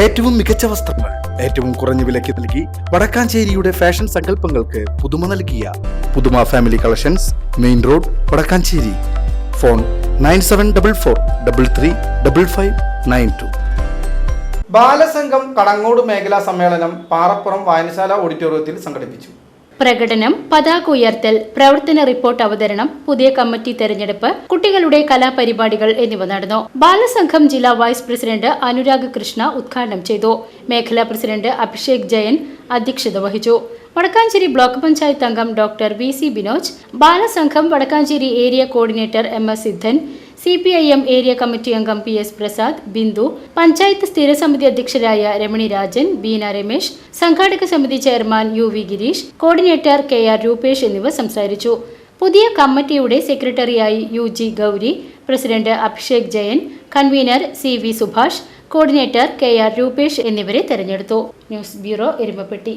ഏറ്റവും മികച്ച വസ്ത്രങ്ങൾ ഏറ്റവും കുറഞ്ഞ വിലയ്ക്ക് നൽകി വടക്കാഞ്ചേരിയുടെ ഫാഷൻ സങ്കല്പങ്ങൾക്ക് പുതുമ നൽകിയ പുതുമ family collections main road Vadakkanchery. Phone nine seven double four double three double five nine two. Balasangham Kadangode മേഖലാ സമ്മേളനം പാറപ്പുറം വായനശാല ഓഡിറ്റോറിയത്തിൽ സംഘടിപ്പിച്ചു. പ്രകടനം പതാക ഉയർത്തൽ പ്രവർത്തന റിപ്പോർട്ട് അവതരണം പുതിയ കമ്മിറ്റി തെരഞ്ഞെടുപ്പ് കുട്ടികളുടെ കലാപരിപാടികൾ എന്നിവ നടന്നു. ബാലസംഘം ജില്ലാ വൈസ് പ്രസിഡന്റ് അനുരാഗ് കൃഷ്ണ ഉദ്ഘാടനം ചെയ്തു. മേഖലാ പ്രസിഡന്റ് അഭിഷേക് ജയൻ അധ്യക്ഷത വഹിച്ചു. വടക്കാഞ്ചേരി ബ്ലോക്ക് പഞ്ചായത്ത് അംഗം doctor V C Binoj Balasangham Vadakkanchery area coordinator M S Sidhan C P I M area committee അംഗം പി എസ് പ്രസാദ് ബിന്ദു പഞ്ചായത്ത് സ്ഥിരസമിതി അധ്യക്ഷരായ രമണി രാജൻ ബീന രമേശ് സംഘാടക സമിതി chairman U V Gireesh coordinator K R Rupesh എന്നിവർ സംസാരിച്ചു. പുതിയ കമ്മിറ്റിയുടെ സെക്രട്ടറിയായി U G Gowri president Abhishek Jayan convener C V Subhash coordinator K R Rupesh എന്നിവരെ തെരഞ്ഞെടുത്തു. News bureau Erumapetty.